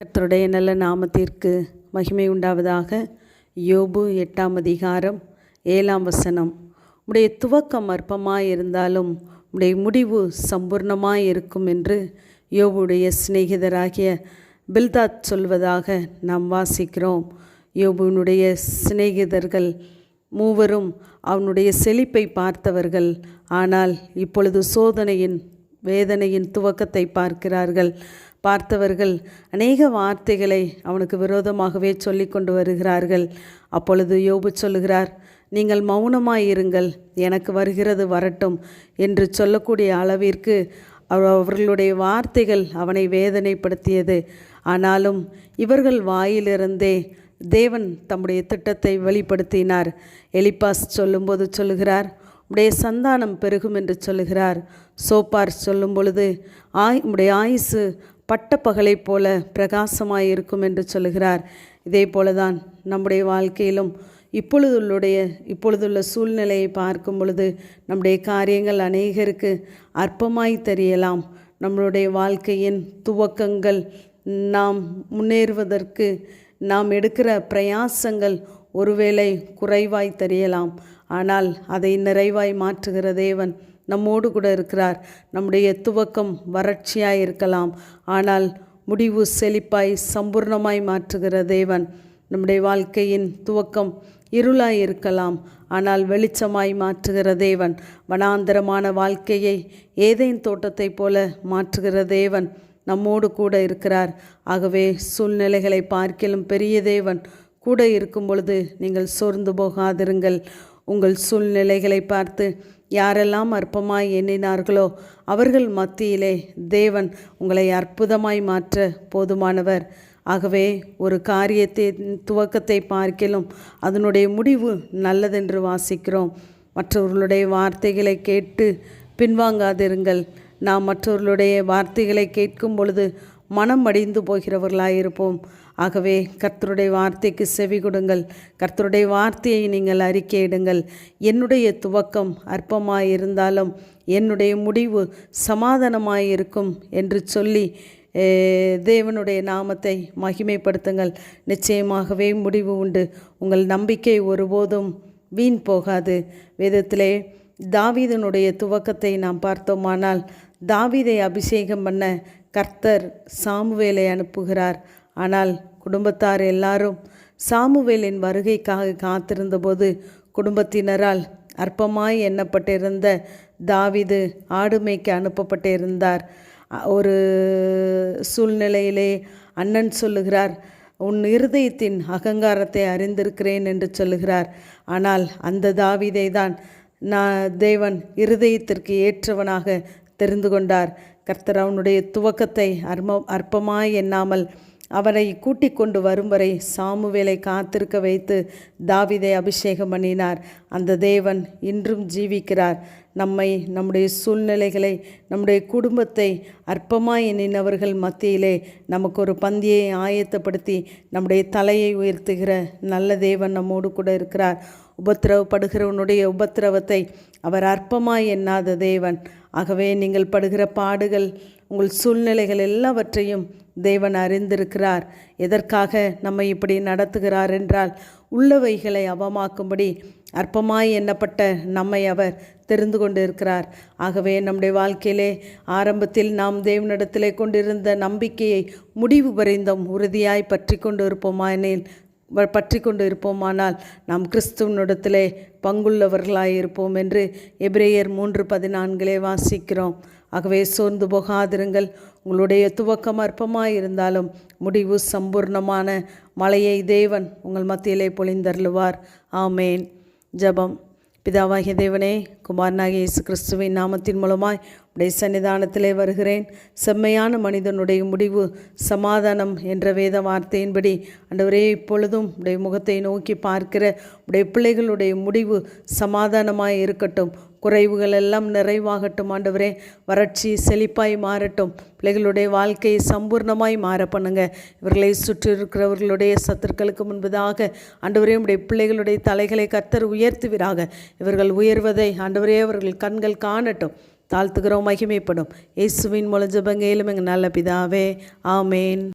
கத்தருடைய நல்ல நாமத்திற்கு மகிமை உண்டாவதாக. யோபு எட்டாம் அதிகாரம் ஏழாம் வசனம். உடைய துவக்கம் அற்பமாக இருந்தாலும் உடைய முடிவு சம்பூர்ணமாக இருக்கும் என்று யோபுடைய சிநேகிதராகிய பில்தாத் சொல்வதாக நாம் வாசிக்கிறோம். யோபுனுடைய சிநேகிதர்கள் மூவரும் அவனுடைய செழிப்பை பார்த்தவர்கள். ஆனால் இப்பொழுது சோதனையின் வேதனையின் துவக்கத்தை பார்க்கிறார்கள். பார்த்தவர்கள் அநேக வார்த்தைகளை அவனுக்கு விரோதமாகவே சொல்லி கொண்டு வருகிறார்கள். அப்பொழுது யோபு சொல்லுகிறார் நீங்கள் மௌனமாயிருங்கள் எனக்கு வருகிறது வரட்டும் என்று சொல்லக்கூடிய அளவிற்கு அவர்களுடைய வார்த்தைகள் அவனை வேதனைப்படுத்தியது. ஆனாலும் இவர்கள் வாயிலிருந்தே தேவன் தம்முடைய திட்டத்தை வெளிப்படுத்தினார். எலிபாஸ் சொல்லும்போது சொல்லுகிறார் உடைய சந்தானம் பெருகும் என்று சொல்லுகிறார். சோப்பார் சொல்லும் பொழுது ஆய் உடைய ஆயுசு பட்டப்பகலை போல பிரகாசமாய் இருக்கும் என்று சொல்லுகிறார். இதே போலதான் நம்முடைய வாழ்க்கையிலும் இப்பொழுதுள்ளுடைய இப்பொழுதுள்ள சூழ்நிலையை பார்க்கும் பொழுது நம்முடைய காரியங்கள் அநேகருக்கு அற்பமாய் தெரியலாம். நம்மளுடைய வாழ்க்கையின் துவக்கங்கள் நாம் முன்னேறுவதற்கு நாம் எடுக்கிற பிரயாசங்கள் ஒருவேளை குறைவாய் தெரியலாம். ஆனால் அதை நிறைவாய் மாற்றுகிற தேவன் நம்மோடு கூட இருக்கிறார். நம்முடைய துவக்கம் வறட்சியாய் இருக்கலாம். ஆனால் முடிவு செழிப்பாய் சம்பூர்ணமாய் மாற்றுகிற தேவன் நம்முடைய வாழ்க்கையின் துவக்கம் இருளாய் இருக்கலாம். ஆனால் வெளிச்சமாய் மாற்றுகிற தேவன் வனாந்தரமான வாழ்க்கையை ஏதேன் தோட்டத்தைப் போல மாற்றுகிற தேவன் நம்மோடு கூட இருக்கிறார். ஆகவே சூழ்நிலைகளை பார்க்கிலும் பெரிய தேவன் கூட இருக்கும் பொழுது நீங்கள் சோர்ந்து போகாதிருங்கள். உங்கள் சூழ்நிலைகளை பார்த்து யாரெல்லாம் அற்பமாய் எண்ணினார்களோ அவர்கள் மத்தியிலே தேவன் உங்களை அற்புதமாய் மாற்ற போதுமானவர். ஆகவே ஒரு காரியத்தை துவக்கத்தை பார்க்கிலும் அதனுடைய முடிவு நல்லதென்று வாசிக்கிறோம். மற்றவர்களுடைய வார்த்தைகளை கேட்டு பின்வாங்காதிருங்கள். நாம் மற்றவர்களுடைய வார்த்தைகளை கேட்கும் பொழுது மனம் அடிந்து போகிறவர்களாயிருப்போம். ஆகவே கர்த்தருடைய வார்த்தைக்கு செவி கொடுங்கள். கர்த்தருடைய வார்த்தையை நீங்கள் அறிக்கையிடுங்கள் என்னுடைய துவக்கம் அற்பமாயிருந்தாலும் என்னுடைய முடிவு சமாதானமாயிருக்கும் என்று சொல்லி தேவனுடைய நாமத்தை மகிமைப்படுத்துங்கள். நிச்சயமாகவே முடிவு உண்டு. உங்கள் நம்பிக்கை ஒருபோதும் வீண் போகாது. வேதத்திலே தாவீதனுடைய துவக்கத்தை நாம் பார்த்தோமானால் தாவீதை அபிஷேகம் பண்ண கர்த்தர் சாமுவேலை அனுப்புகிறார். ஆனால் குடும்பத்தார் எல்லாரும் சாமுவேலின் வருகைக்காக காத்திருந்தபோது குடும்பத்தினரால் அற்பமாய் எண்ணப்பட்டிருந்த தாவிது ஆடுமைக்கு அனுப்பப்பட்டிருந்தார். ஒரு சூழ்நிலையிலே அண்ணன் சொல்லுகிறார் உன் இருதயத்தின் அகங்காரத்தை அறிந்திருக்கிறேன் என்று சொல்லுகிறார். ஆனால் அந்த தாவிதை தான் நான் தேவன் இருதயத்திற்கு ஏற்றவனாக தெரிந்து கொண்டார். கர்த்தர் அவனுடைய துவக்கத்தை அர்ம அற்பமாய் எண்ணாமல் அவரை கூட்டிக் கொண்டு வரும் வரை சாமுவேலை காத்திருக்க வைத்து தாவிதை அபிஷேகம் பண்ணினார். அந்த தேவன் இன்றும் ஜீவிக்கிறார். நம்மை நம்முடைய சூழ்நிலைகளை நம்முடைய குடும்பத்தை அற்பமாய் எண்ணினவர்கள் மத்தியிலே நமக்கு ஒரு பந்தியை ஆயத்தப்படுத்தி நம்முடைய தலையை உயர்த்துகிற நல்ல தேவன் நம்மோடு கூட இருக்கிறார். உபத்திரவப்படுகிறவனுடைய உபத்திரவத்தை அவர் அற்பமாய் எண்ணாத தேவன். ஆகவே நீங்கள் படுகிற பாடுகள் உங்கள் சூழ்நிலைகள் எல்லாவற்றையும் தேவன் அறிந்திருக்கிறார். எதற்காக நம்மை இப்படி நடத்துகிறார் என்றால் உள்ளவைகளை அவமாக்கும்படி அற்பமாய் எண்ணப்பட்ட நம்மை அவர் தெரிந்து கொண்டு இருக்கிறார் ஆகவே நம்முடைய வாழ்க்கையிலே ஆரம்பத்தில் நாம் தேவனிடத்திலே கொண்டிருந்த நம்பிக்கையை முடிவு பறிந்தோம் உறுதியாய் பற்றி கொண்டு இருப்போமானேல் பற்றி கொண்டு இருப்போமானால் நாம் கிறிஸ்துவனிடத்திலே பங்குள்ளவர்களாய் இருப்போம் என்று எபிரேயர் மூன்று பதினான்கிலே வாசிக்கிறோம். ஆகவே சோர்ந்து போகாதிருங்கள். உங்களுடைய துவக்கம் அற்பமாக இருந்தாலும் முடிவு சம்பூர்ணமான மலையை தேவன் உங்கள் மத்தியிலே பொழிந்தருளுவார். ஆமேன். ஜபம். பிதாவாகிய தேவனே குமாரனாகிய இயேசு கிறிஸ்துவின் நாமத்தின் மூலமாய் உடைய சன்னிதானத்திலே வருகிறேன். செம்மையான மனிதனுடைய முடிவு சமாதானம் என்ற வேத வார்த்தையின்படி அண்டவரே இப்பொழுதும் உடைய முகத்தை நோக்கி பார்க்கிற உடைய பிள்ளைகளுடைய முடிவு சமாதானமாக இருக்கட்டும். குறைவுகள் எல்லாம் நிறைவாகட்டும் ஆண்டவரே. வறட்சி செழிப்பாய் மாறட்டும். பிள்ளைகளுடைய வாழ்க்கையை சம்பூர்ணமாய் மாற பண்ணுங்க. இவர்களை சுற்றி இருக்கிறவர்களுடைய சத்துருக்களுக்கு முன்பதாக ஆண்டவரே உடைய பிள்ளைகளுடைய தலைகளை கத்தர் உயர்த்துவீராக. இவர்கள் உயர்வதை ஆண்டவரே அவர்கள் கண்கள் காணட்டும். தாழ்த்துகிறோம் மகிமைப்படும். இயேசுவின் மூலம் ஜபங்கேலும் எங்கள் நல்ல பிதாவே. ஆமேன்.